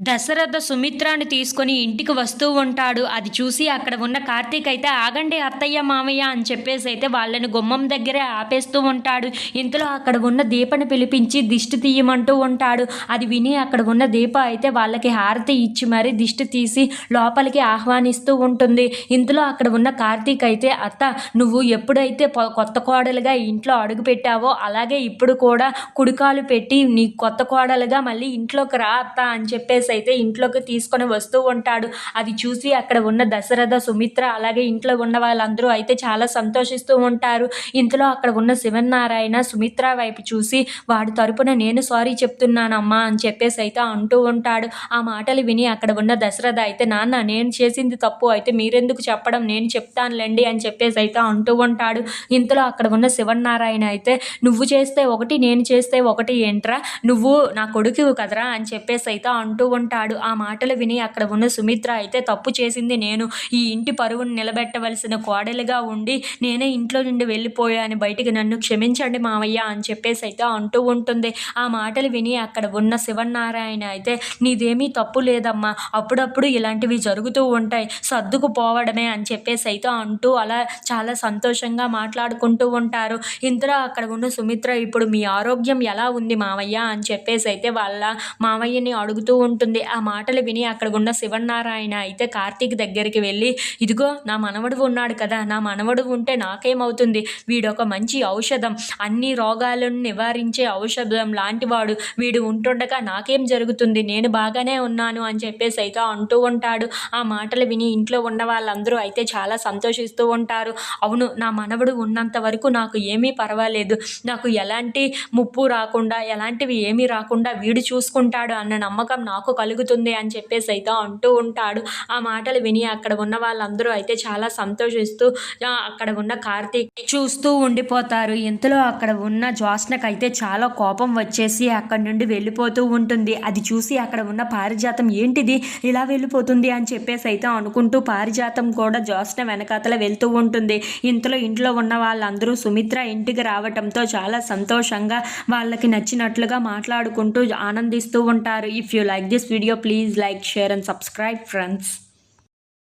దశరథ సుమిత్రాను తీసుకొని ఇంటికి వస్తూ ఉంటాడు. అది చూసి అక్కడ ఉన్న కార్తీక్ అయితే ఆగండి అత్తయ్య మామయ్య అని చెప్పేసి అయితే వాళ్ళని గుమ్మం దగ్గరే ఆపేస్తూ ఉంటాడు. ఇంతలో అక్కడ ఉన్న దీపని పిలిపించి దిష్టి తీయమంటూ ఉంటాడు. అది విని అక్కడ ఉన్న దీప అయితే వాళ్ళకి హారతి ఇచ్చి మరీ దిష్టి తీసి లోపలికి ఆహ్వానిస్తూ ఉంటుంది. ఇంతలో అక్కడ ఉన్న కార్తీక్ అయితే అత్త నువ్వు ఎప్పుడైతే కొత్త కోడలుగా ఇంట్లో అడుగు పెట్టావో అలాగే ఇప్పుడు కూడా కుడికాలు పెట్టి నీ కొత్త కోడలుగా మళ్ళీ ఇంట్లోకి రా అత్త అని చెప్పేసి అయితే ఇంట్లోకి తీసుకొని వస్తూ ఉంటాడు. అది చూసి అక్కడ ఉన్న దశరథ సుమిత్ర అలాగే ఇంట్లో ఉన్న వాళ్ళందరూ అయితే చాలా సంతోషిస్తూ ఉంటారు. ఇంతలో అక్కడ ఉన్న శివనారాయణ సుమిత్ర వైపు చూసి వాడి తరపున నేను సారీ చెప్తున్నానమ్మా అని చెప్పేసి అయితే అంటూ ఉంటాడు. ఆ మాటలు విని అక్కడ ఉన్న దశరథ అయితే నాన్న నేను చేసింది తప్పు అయితే మీరెందుకు చెప్పడం? నేను చెప్తానులేండి అని చెప్పేసి అయితే అంటూ ఉంటాడు. ఇంతలో అక్కడ ఉన్న శివనారాయణ అయితే నువ్వు చేస్తే ఒకటి నేను చేస్తే ఒకటి ఏంట్రా? నువ్వు నా కొడుకు కదరా అని చెప్పేసి అయితే అంటూ ఉంటాడు ఆ మాటలు విని అక్కడ ఉన్న సుమిత్ర అయితే తప్పు చేసింది నేను. ఈ ఇంటి పరువును నిలబెట్టవలసిన కోడలుగా ఉండి నేనే ఇంట్లో నుండి వెళ్ళిపోయాను బయటికి నన్ను క్షమించండి మావయ్య అని చెప్పేసి అయితే అంటూ ఉంటుంది. ఆ మాటలు విని అక్కడ ఉన్న శివనారాయణ అయితే నీదేమీ తప్పు లేదమ్మా. అప్పుడప్పుడు ఇలాంటివి జరుగుతూ ఉంటాయి. సర్దుకుపోవడమే అని చెప్పేసి అయితే అంటూ అలా చాలా సంతోషంగా మాట్లాడుకుంటూ ఉంటారు. ఇంతలో అక్కడ ఉన్న సుమిత్ర ఇప్పుడు మీ ఆరోగ్యం ఎలా ఉంది మావయ్య? అని చెప్పేసి అయితే వాళ్ళ మావయ్యని అడుగుతూ ఉంటుంది ఆ మాటలు విని అక్కడ ఉన్న శివనారాయణ అయితే కార్తీక్ దగ్గరికి వెళ్ళి ఇదిగో నా మనవడు ఉన్నాడు కదా నా మనవడు ఉంటే నాకేమవుతుంది? వీడొక మంచి ఔషధం. అన్ని రోగాలను నివారించే ఔషధం లాంటివాడు. వీడు ఉంటుండగా నాకేం జరుగుతుంది? నేను బాగానే ఉన్నాను అని చెప్పేసి అయితే అంటూ ఉంటాడు. ఆ మాటలు విని ఇంట్లో ఉన్న వాళ్ళందరూ అయితే చాలా సంతోషిస్తూ ఉంటారు. అవును నా మనవడు ఉన్నంత వరకు నాకు ఏమీ పర్వాలేదు. నాకు ఎలాంటి ముప్పు రాకుండా ఎలాంటివి ఏమీ రాకుండా వీడు చూసుకుంటాడు అన్న నమ్మకం నాకు కలుగుతుంది అని చెప్పేసి అయితే అంటూ ఉంటాడు. ఆ మాటలు విని అక్కడ ఉన్న వాళ్ళందరూ అయితే చాలా సంతోషిస్తూ అక్కడ ఉన్న కార్తీక్ చూస్తూ ఉండిపోతారు. ఇంతలో అక్కడ ఉన్న జ్యోత్స్నకు అయితే చాలా కోపం వచ్చేసి అక్కడ నుండి వెళ్ళిపోతూ ఉంటుంది. అది చూసి అక్కడ ఉన్న పారిజాతం ఏంటిది? ఇలా వెళ్ళిపోతుంది అని చెప్పేసి అయితే అనుకుంటూ పారిజాతం కూడా జ్యోత్స్న వెనకాతల వెళ్తూ ఉంటుంది. ఇంతలో ఇంట్లో ఉన్న వాళ్ళందరూ సుమిత్ర ఇంటికి రావటంతో చాలా సంతోషంగా వాళ్ళకి నచ్చినట్లుగా మాట్లాడుకుంటూ ఆనందిస్తూ ఉంటారు. If you like this this video please like share and subscribe friends.